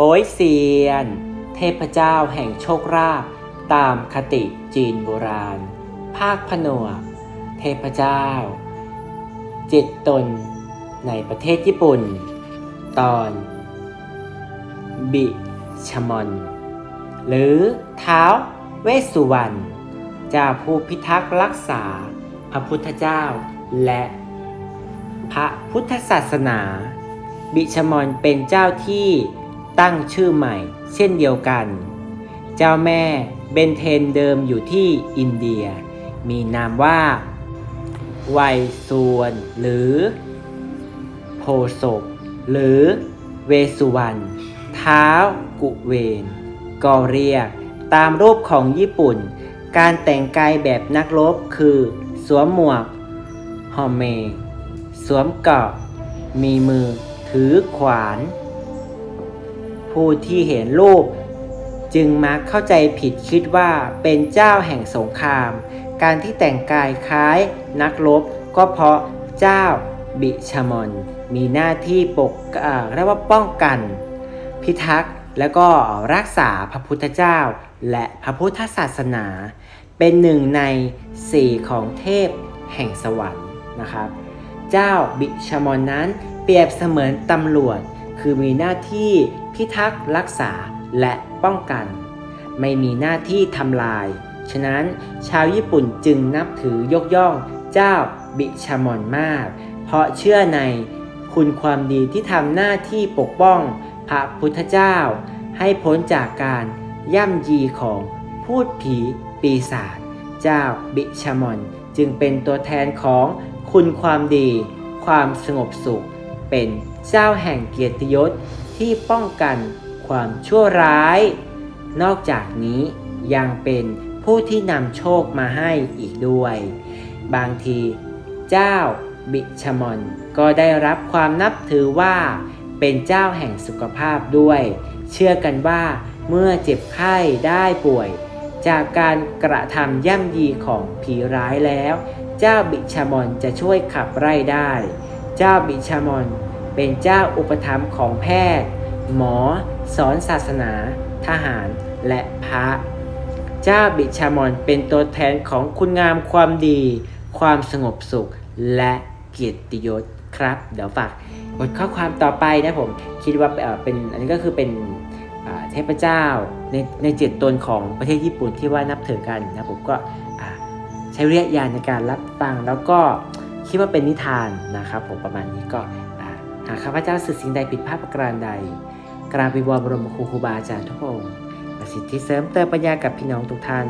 โป้ยเซียน เทพเจ้าแห่งโชคราภตามคติจีนโบราณ ภาคผนวก เทพเจ้า เจ็ดตนในประเทศญี่ปุ่น ตอน บิชมอน หรือเท้าเวสสุวรรณเจ้าผู้พิทักษ์รักษา พระพุทธเจ้าและพระพุทธศาสนา บิชมอนเป็นเจ้าที่ ตั้งชื่อใหม่เช่นเดียวกัน เจ้าแม่เบนเทนเดิมอยู่ที่อินเดีย มีนามว่าไวยสวนหรือโพศกหรือเวสุวรรณเท้ากุเวนก็เรียกตามรูปของญี่ปุ่น การแต่งกายแบบนักรบคือ สวมหมวกฮอมเม สวมเกราะมีมือถือขวาน ผู้ที่เห็นรูป จึงมักเข้าใจผิดคิดว่าเป็นเจ้าแห่งสงคราม การที่แต่งกายคล้ายนักรบก็เพราะเจ้าบิชมอนมีหน้าที่ปกอ่าเรียกว่าป้องกัน พิทักษ์แล้วก็รักษาพระพุทธเจ้า และพระพุทธศาสนา เป็นหนึ่งในสี่ของเทพแห่งสวรรค์นะครับ เจ้าบิชมอนนั้นเปรียบเสมือนตำรวจ คือมีหน้าที่พิทักษ์รักษาและป้องกัน ไม่มีหน้าที่ทำลาย ฉะนั้นชาวญี่ปุ่นจึงนับถือยกย่องเจ้าบิชามอนมาก เพราะเชื่อในคุณความดีที่ทำหน้าที่ปกป้องพระพุทธเจ้า ให้พ้นจากการย่ำยีของพูดผีปีศาจเจ้าบิชามอนจึงเป็นตัวแทนของคุณความดี ความสงบสุขเป็น เจ้าแห่งเกียรติยศที่ป้องกันความชั่วร้าย นอกจากนี้ยังเป็นผู้ที่นำโชคมาให้อีกด้วย บางทีเจ้าบิชมอนก็ได้รับความนับถือว่า เป็นเจ้าแห่งสุขภาพด้วย เชื่อกันว่าเมื่อเจ็บไข้ได้ป่วย จากการกระทำย่ำยีของผีร้ายแล้ว เจ้าบิชมอนจะช่วยขับไล่ได้ เจ้าบิชมอน เป็นเจ้าอุปถัมภ์ของแพทย์ หมอ สอนศาสนา ทหาร และพระ เจ้าบิชามอนเป็นตัวแทนของคุณงามความดี ความสงบสุข และเกียรติยศครับ เดี๋ยวฝากบทข้อความต่อไปนะผม คิดว่าเป็นอันนี้ก็คือเป็นเทพเจ้าในในเจ็ดตนของประเทศญี่ปุ่นที่ว่านับถือกันนะผมก็ใช้วิทยกยาณในการรับฟังแล้วก็คิดว่าเป็นนิทานนะครับผมประมาณนี้ก็ หากข้าพเจ้าสื่อสิ่งใดผิดพลาดประการใด กราบวิวรบรมครูครูบาอาจารย์ทุกองค์ประสิทธิเสริมเติมปัญญากับพี่น้องทุกท่าน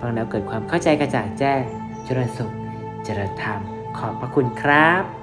ฟังแล้วเกิดความเข้าใจกระจ่างแจ้งเจริญสุข เจริญธรรม ขอบพระคุณครับ